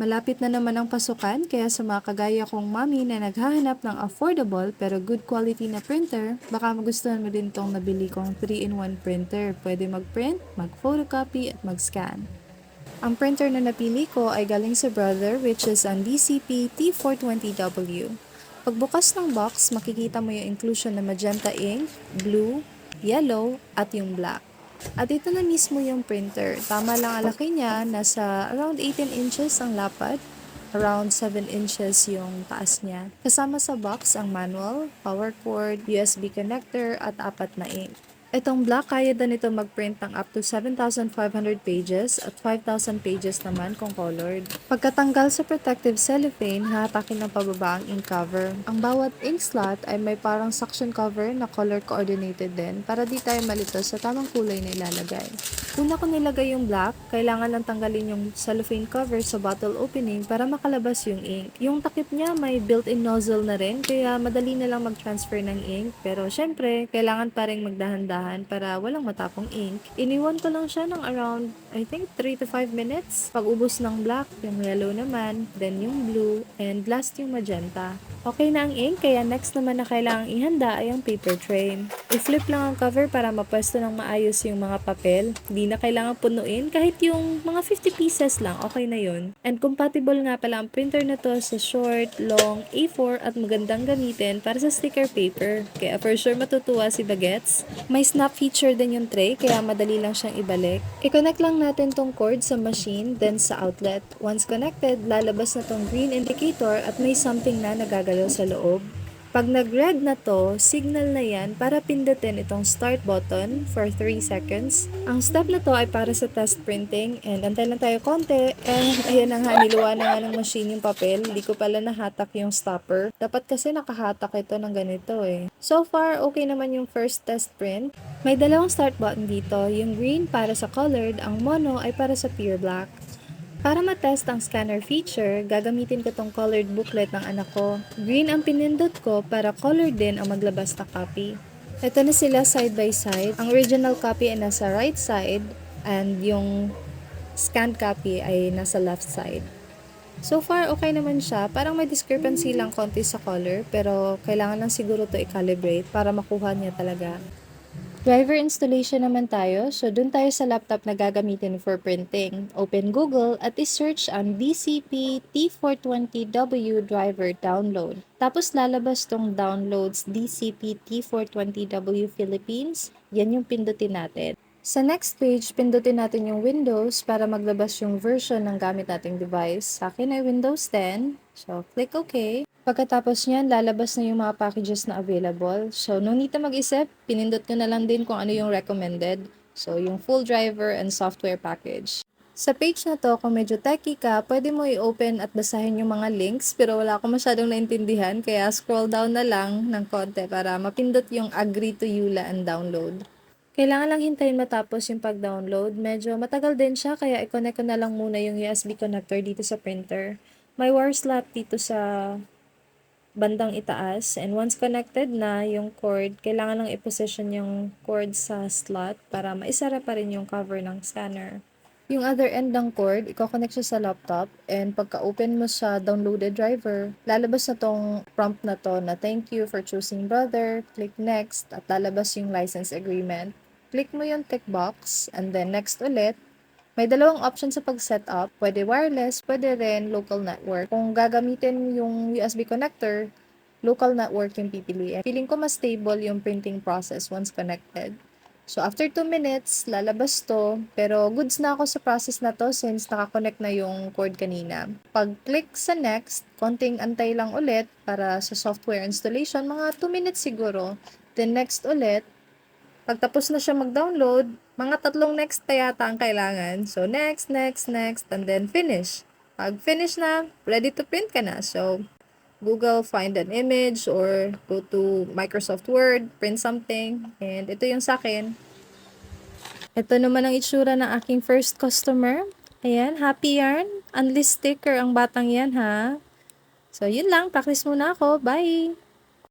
Malapit na naman ang pasukan kaya sa mga kagaya kong mami na naghahanap ng affordable pero good quality na printer, baka magustuhan mo din tong nabili kong 3-in-1 printer. Pwede mag-print, mag-photocopy at mag-scan. Ang printer na napili ko ay galing sa brother which is ang DCP T420W. Pagbukas ng box, makikita mo yung inclusion na magenta ink, blue, yellow, at yung black. At ito na mismo yung printer. Tama lang ang laki niya, nasa around 18 inches ang lapad, around 7 inches yung taas niya. Kasama sa box ang manual, power cord, USB connector, at apat na ink. Itong black, kaya din ito mag-print ng up to 7,500 pages at 5,000 pages naman kung colored. Pagkatanggal sa protective cellophane, hahatakin ng pababa ang ink cover. Ang bawat ink slot ay may parang suction cover na color coordinated din para di tayo malito sa tamang kulay na ilalagay. Una ko nilagay yung black, kailangan lang tanggalin yung cellophane cover sa bottle opening para makalabas yung ink. Yung takip niya may built-in nozzle na rin, kaya madali na lang mag-transfer ng ink. Pero syempre, kailangan pa rin magdahan-dahan para walang matapong ink. Iniwan ko lang siya ng around, I think, 3 to 5 minutes. Pag ubos ng black, yung yellow naman, then yung blue, and last yung magenta. Okay na ang ink, kaya next naman na kailangang ihanda ay ang paper tray. I-flip lang ang cover para mapwesto ng maayos yung mga papel. Na kailangan punuin, kahit yung mga 50 pieces lang, okay na yun. And compatible nga pala ang printer na to sa short, long, A4 at magandang gamitin para sa sticker paper. Kaya for sure matutuwa si Bagets. May snap feature din yung tray, kaya madali lang siyang ibalik. I-connect lang natin tong cord sa machine, then sa outlet. Once connected, lalabas na tong green indicator at may something na nagagalaw sa loob. Pag nag-red na to, signal na yan para pindutin itong start button for 3 seconds. Ang step na to ay para sa test printing and antay lang tayo konti and ayan na nga, niluwa na nga ng machine yung papel. Hindi ko pala nahatak yung stopper. Dapat kasi nakahatak ito ng ganito eh. So far, okay naman yung first test print. May dalawang start button dito. Yung green para sa colored, ang mono ay para sa pure black. Para matest ang scanner feature, gagamitin ko tong colored booklet ng anak ko. Green ang pinindot ko para colored din ang maglabas na copy. Ito na sila side by side. Ang original copy ay nasa right side and yung scanned copy ay nasa left side. So far, okay naman siya. Parang may discrepancy lang konti sa color, pero kailangan lang siguro to i-calibrate para makuha niya talaga. Driver installation naman tayo, so dun tayo sa laptop na gagamitin for printing. Open Google at isearch ang DCP T420W driver download. Tapos lalabas tong downloads DCP T420W Philippines. Yan yung pindutin natin. Sa next page, pindutin natin yung Windows para maglabas yung version ng gamit nating device. Sa akin ay Windows 10. So, click OK. Pagkatapos niyan, lalabas na yung mga packages na available. So, no need na mag-isip, pinindot ko na lang din kung ano yung recommended. So, yung full driver and software package. Sa page na to, kung medyo techy ka, pwede mo i-open at basahin yung mga links, pero wala akong masyadong naintindihan, kaya scroll down na lang ng konti para mapindot yung agree to EULA and download. Kailangan lang hintayin matapos yung pag-download. Medyo matagal din siya, kaya i-connect ko na lang muna yung USB connector dito sa printer. May wire slot dito sa bandang itaas. And once connected na yung cord, kailangan lang i-position yung cord sa slot para maisara pa rin yung cover ng scanner. Yung other end ng cord, i-connect siya sa laptop and pagka-open mo sa downloaded driver, lalabas na tong prompt na to na thank you for choosing brother, click next, at lalabas yung license agreement. Click mo yung tick box and then next ulit, may dalawang option sa pag-setup. Pwede wireless, pwede rin local network. Kung gagamitin yung USB connector, local network yung pipiliin. Feeling ko mas stable yung printing process once connected. So, after 2 minutes, lalabas to. Pero, goods na ako sa process na to since nakakonect na yung cord kanina. Pag-click sa next, konting antay lang ulit para sa software installation. Mga 2 minutes siguro. Then, next ulit. Pagtapos na siya mag-download, mga tatlong next pa yata ang kailangan. So, next, next, next, and then finish. Pag finish na, ready to print ka na. So, Google, find an image, or go to Microsoft Word, print something. And ito yung sa akin. Ito naman ang itsura ng aking first customer. Ayan, happy yarn. Unlist sticker ang batang yan, ha? So, yun lang. Practice muna ako. Bye!